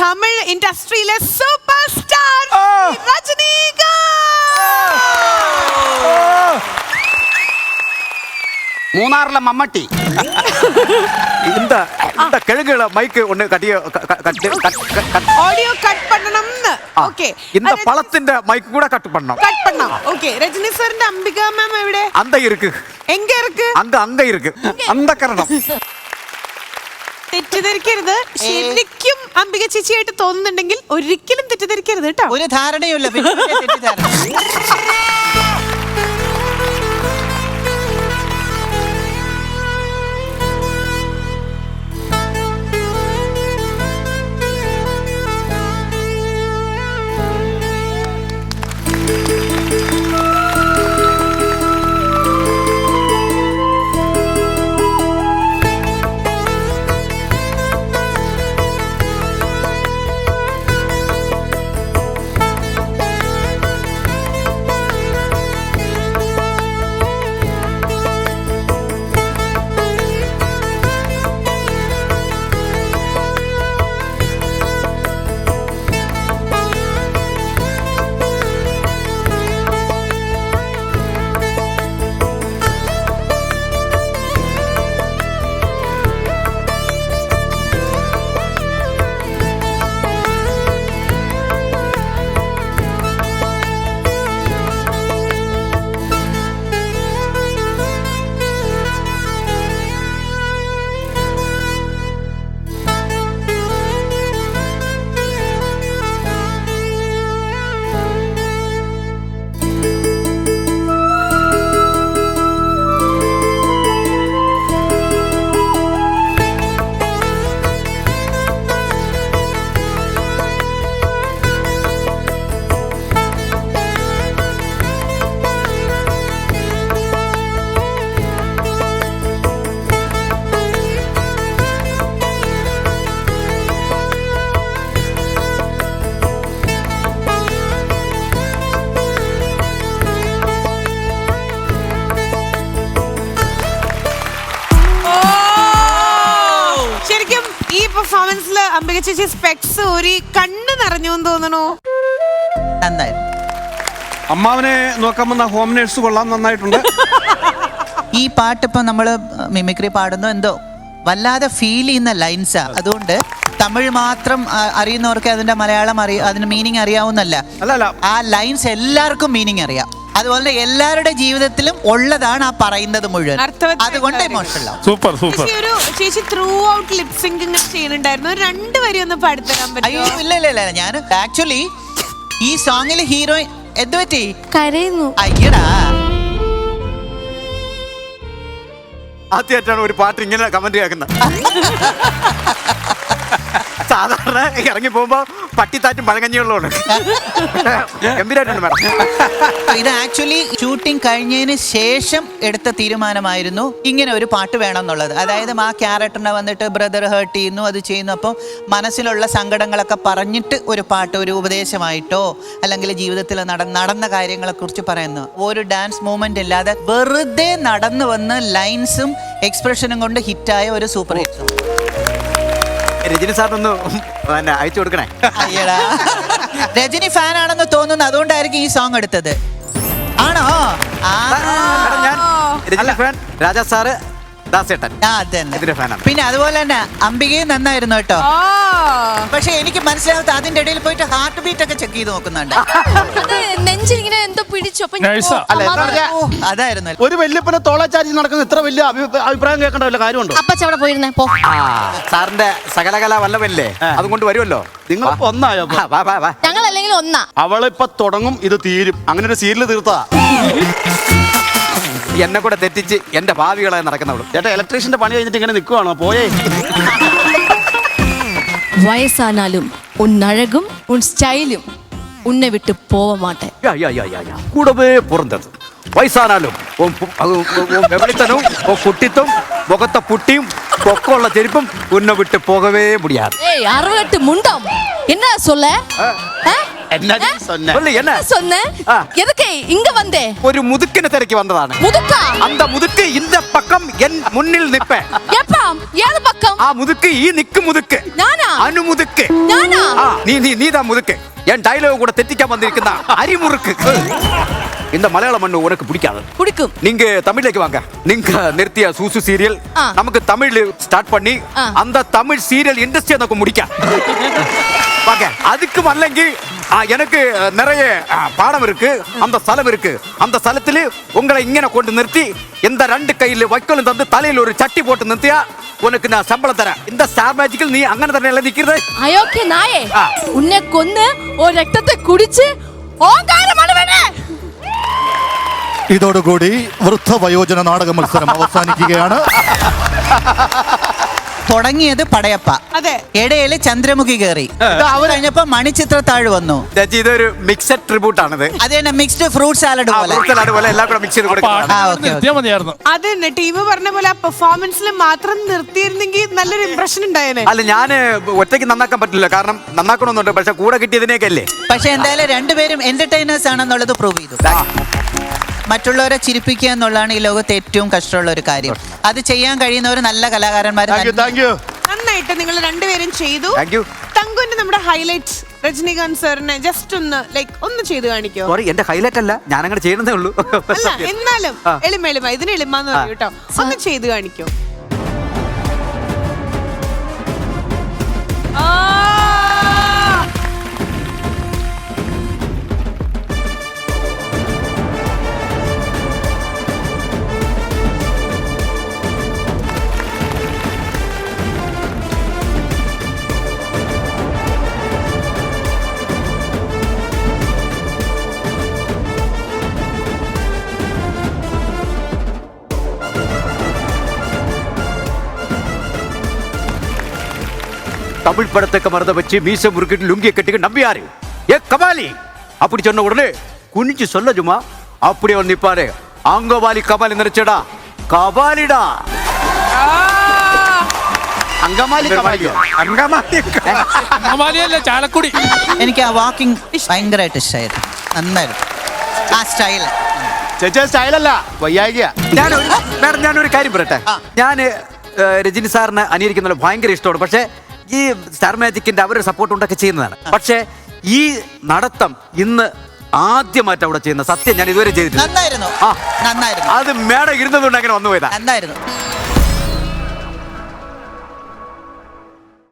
தமிழ் இண்டஸ்ட்ரியில super star Rajinikanth. മൂന്നാറിലെ മമ്മട്ടി இந்த இந்த கிழங்குல மைக்கு ஒண்ணு கட்டிய ஆடியோ கட் பண்ணணும்னு. ഓക്കേ இந்த பழത്തിന്റെ மைக் கூட கட் பண்ணோம். கட் பண்ணோம். Okay Rajini sir Ambika ma'am எവിടെ? அந்த இருக்கு. எங்க இருக்கு? அங்க அங்க இருக்கு. அந்த கரணம். തെറ്റിദ്ധരിക്കരുത്. ശരിക്കും അംബിക ചേച്ചിയായിട്ട് തോന്നുന്നുണ്ടെങ്കിൽ ഒരിക്കലും തെറ്റിദ്ധരിക്കരുത് കേട്ടോ. ഒരു ധാരണയുമില്ല. പിന്നെ എന്തിനാ തെറ്റിദ്ധാരണ. പെർഫോമൻസിൽ അംബിക ചേച്ചി സ്പെക്സ് ഒരു കണ്ണു നിറഞ്ഞു എന്ന് തോന്നണു നന്നായിരുന്നു. അമ്മാവനെ നോക്കാൻ വന്ന ഹോം നേഴ്സ് കൊള്ളാൻ നന്നായിട്ടുണ്ട്. ഈ പാട്ട് ഇപ്പൊ നമ്മൾ മിമിക്രി പാടുന്നു എന്തോ വല്ലാതെ ഫീൽ ചെയ്യുന്ന ലൈൻസാ അതുകൊണ്ട് തമിഴ് മാത്രം അറിയുന്നവർക്ക് അതിന്റെ മലയാളം അറിയ അതിന് മീനിങ് അറിയാവുന്നല്ല. ആ ലൈൻസ് എല്ലാവർക്കും മീനിങ് അറിയാം. അതുപോലെ എല്ലാവരുടെ ജീവിതത്തിലും ഉള്ളതാണ് ആ പറയുന്നത് മുഴുവൻ. അതുകൊണ്ട്. ഇമോഷണൽ സൂപ്പർ സൂപ്പർ ചേച്ചി ഒരു ചേച്ചി ത്രൂ ഔട്ട് ലിപ്സിംഗ് ഇങ്ങനെ ചെയ്യുന്നുണ്ടായിരുന്നു രണ്ട് വരി ഒന്ന് പാടിത്തരാൻ അയ്യോ പറ്റുമോ ഇല്ല ഇല്ല ഇല്ല. ഞാൻ ആക്ച്വലി ഈ സോങ്ങിൽ ഹീറോയിൻ എന്ത് പറ്റി? കരയുന്നു. അയ്യടാ. ആദ്യമായിട്ടാണ് ഒരു പാട്ട് ഇങ്ങനെ കമന്റ് കേൾക്കുന്നത് സാധാരണ ഇറങ്ങി പോകുമ്പോ പട്ടിത്താറ്റും പഴകഞ്ഞിയുള്ളതാണ് ഗംഭീരമായിട്ടുണ്ട് മാഡം. ഇത് ആക്ച്വലി ഷൂട്ടിംഗ് കഴിഞ്ഞതിന് ശേഷം എടുത്ത തീരുമാനമായിരുന്നു ഇങ്ങനെ ഒരു പാട്ട് വേണം എന്നുള്ളത് അതായത് ആ ക്യാരക്ടറിനെ വന്നിട്ട് ബ്രദർ ഹേർട്ട് ചെയ്യുന്നു അത് ചെയ്യുന്നു. അപ്പം മനസ്സിലുള്ള സങ്കടങ്ങളൊക്കെ പറഞ്ഞിട്ട് ഒരു പാട്ട് ഒരു ഉപദേശമായിട്ടോ അല്ലെങ്കിൽ ജീവിതത്തിൽ നടന്ന നടന്ന കാര്യങ്ങളെക്കുറിച്ച് പറയുന്നു. ഒരു ഡാൻസ് മൂവ്മെന്റ് ഇല്ലാതെ വെറുതെ നടന്നു വന്ന് ലൈൻസും എക്സ്പ്രഷനും കൊണ്ട് ഹിറ്റായ ഒരു സൂപ്പർ ഹിറ്റ് രജനി സാറിനൊന്ന് പിന്നെ അയച്ചു കൊടുക്കണേ? അയ്യടാ. രജനി ഫാൻ ആണെന്ന് തോന്നുന്നു അതുകൊണ്ടായിരിക്കും ഈ സോങ് എടുത്തത്. ആണോ? ആ ഞാൻ രജനി ഫാൻ രാജാ സാറ് ദാസേട്ടൻ. ഇതിന്റെ ഫാനാണ്. പിന്നെ അതുപോലെ തന്നെ അംബികയും നന്നായിരുന്നു കേട്ടോ. ഓ പക്ഷെ എനിക്ക് മനസ്സിലാവാത്ത അതിന്റെ ഇടയിൽ പോയിട്ട് ഹാർട്ട് ബീറ്റ് ഒക്കെ ചെക്ക് ചെയ്ത് നോക്കുന്നുണ്ട്. നെഞ്ചിങ്ങനെ എന്തോ പിടിച്ചു. അതായിരുന്നു. ഒരു വല്യപ്പനെ തോളച്ചാരി നടക്കുന്ന ഇത്ര വലിയ അഭിപ്രായം കേൾക്കേണ്ട വല്ല കാര്യമുണ്ടോ? അപ്പച്ച അവിടെ പോയിരുന്നേ പോ. ആ സാറിന്റെ സകലകല വല്ലവല്ലേ അതുകൊണ്ട് വരുമല്ലോ. നിങ്ങൾ ഒന്നായോ അപ്പൊ? ആ, വാ വാ വാ. ഞങ്ങൾ അല്ലെങ്കിൽ ഒന്നാ. അവളിപ്പൊ തുടങ്ങും ഇത് തീരും. അങ്ങനെ ഒരു സീരിയൽ തീർത്താ എന്നെ കൂടെ തെറ്റിച്ച് എന്റെ ഭാവികളെ നടക്കുന്നവള് ചേട്ടാ ഇലക്ട്രീഷ്യന്റെ പണി കഴിഞ്ഞിട്ട് ഇങ്ങനെ നിൽക്കുവാണോ പോയേ വയസ്സാനാലും ഉൻ അഴകും ഉൻ സ്റ്റൈലും ഉന്നെ വിട്ട് പോവ മാട്ടേ யா, யா, யா, யா, யா. கூடவே பிறந்தது வயசானாலும் உன் பு- அது உன் உன் வெவளித்தனும் உன் குட்டித்தும் முகத்த புட்டியும் பொக்கமுள்ள செருப்பும் உன்னை விட்டு போகவே முடியாது ஏய் அறுவட்டு முண்டம் என்ன சொல்ல ஆ? என்னடி சொன்ன? என்ன? சொன்ன ஆ. இங்க வந்தே? ഒരു മുതുക്കിനെ തിരക്കി വന്നതാണ് முதுக்கா? അന്ത മുതുക്ക് ഇന്ത പക്കം എൻ മുന്നിൽ നിപ്പേ பக்கம்? ആ മുതുക്ക് ഈ നിക്ക് நானா? അനുമുതുക്ക് நானா? ആ നീ നീ നീതാ മുതുക്ക് എൻ ഡയലോഗ് കൂടെ இந்த மலையாள மண்ணு உனக்கு பிடிக்காது. பிடிக்கும். நீங்க தமிழ்லக்கு வாங்க. நீங்க நிறுத்திய சூசு சீரியல் நமக்கு தமிழ் ஸ்டார்ட் பண்ணி ஆ. அந்த தமிழ் சீரியல் இண்டஸ்ட்ரி எனக்கு முடிக்க. பாக்க அதுக்கு மல்லங்கி எனக்கு நிறைய பாடம் இருக்கு. அந்த ஸ்தலம் இருக்கு. அந்த ஸ்தலத்தில் உங்களை இங்கே கொண்டு நிறுத்தி இந்த ரெண்டு கையில் வைக்கோலும் தந்து தலையில் ஒரு சட்டி போட்டு நிறுத்தியா உனக்கு நான் சம்பளம் தரேன். இந்த ஸ்டார் மேஜிக்கல் நீ அங்கே தண்ணியில் நிற்கிறது அயோக்கிய நாயே. உன்னை கொன்னு ஒரு ரத்தத்தை குடிச்சு ஓங்காரம் அழுவனே ഇതോടുകൂടി വൃദ്ധ വയോജന നാടക മത്സരം അവസാനിക്കുകയാണ് തുടങ്ങിയത് പടയപ്പ. അതെ. ഇടയിൽ ചന്ദ്രമുഖി കയറി. അവർ കഴിഞ്ഞപ്പോ മണിച്ചിത്രത്താഴ് വന്നു. ചേച്ചി ഇതൊരു മിക്സഡ് ട്രിബ്യൂട്ട് ആണിത്. അത് തന്നെ മിക്സ്ഡ് ഫ്രൂട്ട് സാലഡ് പോലെ. fruit പോലെ എല്ലാം കൂടെ മിക്സ് ചെയ്ത് കൊടുക്കുന്നതാണ് ആ ഓക്കെ നിർത്തിയാ മതിയായിരുന്നു. അത് തന്നെ ടീം പറഞ്ഞ പോലെ ആ പെർഫോമൻസിൽ മാത്രം നിർത്തിയിരുന്നെങ്കിൽ നല്ലൊരു ഇംപ്രഷൻ ഉണ്ടായേനെ. അല്ല ഞാൻ ഒറ്റയ്ക്ക് നന്നാക്കാൻ പറ്റില്ല. കാരണം നന്നാക്കണമെന്നുണ്ട് പക്ഷെ കൂടെ കിട്ടിയതിനേക്കല്ലേ. പക്ഷെ എന്തായാലും രണ്ടുപേരും എന്റർടൈനേഴ്സ് ആണെന്നുള്ളത് പ്രൂവ് ചെയ്തു. മറ്റുള്ളവരെ ചിരിപ്പിക്കുക എന്നുള്ളതാണ് ഈ ലോകത്ത് ഏറ്റവും കഷ്ടമുള്ള ഒരു കാര്യം. അത് ചെയ്യാൻ കഴിയുന്നവർ നല്ല കലാകാരന്മാർ നന്നായിട്ട് നിങ്ങൾ രണ്ടുപേരും ചെയ്തു. തങ്കുവിന്റെ നമ്മുടെ ഹൈലൈറ്റ് രജനികാന്ത് സാറിനെ ജസ്റ്റ് ഒന്ന് ലൈക്ക് ഒന്ന് ചെയ്തു കാണിക്കോ? സോറി എന്റെ ഹൈലൈറ്റ് അല്ല. ഞാൻ അങ്ങനെ ചെയ്യുന്നതേ ഉള്ളൂ. അല്ല എന്നാലും ആ. എളിമ എളിമ ഇതിന് എളിമാന്ന് പറയൂ കേട്ടോ ഒന്ന് ചെയ്തു കാണിക്കോ. தமிழ் படத்துக்கு மறந்த வச்சு மீச முறுக்கிட்டு லுங்கிய கட்டிக்கு நம்பியாரு ஏ கபாலி அப்படி சொன்ன உடனே குனிஞ்சு சொல்ல சும்மா அப்படி வந்து நிப்பாரு அங்கவாலி கபாலி நினைச்சடா கபாலிடா അങ്കമാലി കമാലിയോ அங்கமாலி അങ്കമാലിയല്ല ചാലക്കുടി എനിക്ക് ആ വാക്കിംഗ് ഭയങ്കരമായിട്ട് ഇഷ്ടമായിരുന്നു നന്നായിരുന്നു ആ സ്റ്റൈല് ചേച്ചി സ്റ്റൈലല്ല വയ്യായിക ഞാൻ മാഡം ഞാനൊരു കാര്യം പറയട്ടെ ഞാൻ രജനി സാറിന് അനുകരിക്കുന്ന ഭയങ്കര ഇഷ്ടമാണ് പക്ഷേ ഈ സ്റ്റാർ മാജിക്കിന്റെ അവരുടെ സപ്പോർട്ട് ഉണ്ടൊക്കെ ചെയ്യുന്നതാണ്. പക്ഷേ ഈ നടത്തം ഇന്ന് ആദ്യമായിട്ട് അവിടെ ചെയ്യുന്ന സത്യം ഞാൻ ഇതുവരെ ചെയ്തിട്ടില്ല. നന്നായിരുന്നു. അത് മേടം ഇരുന്നതുകൊണ്ട് അങ്ങനെ വന്നു പോയതാ. നന്നായിരുന്നു.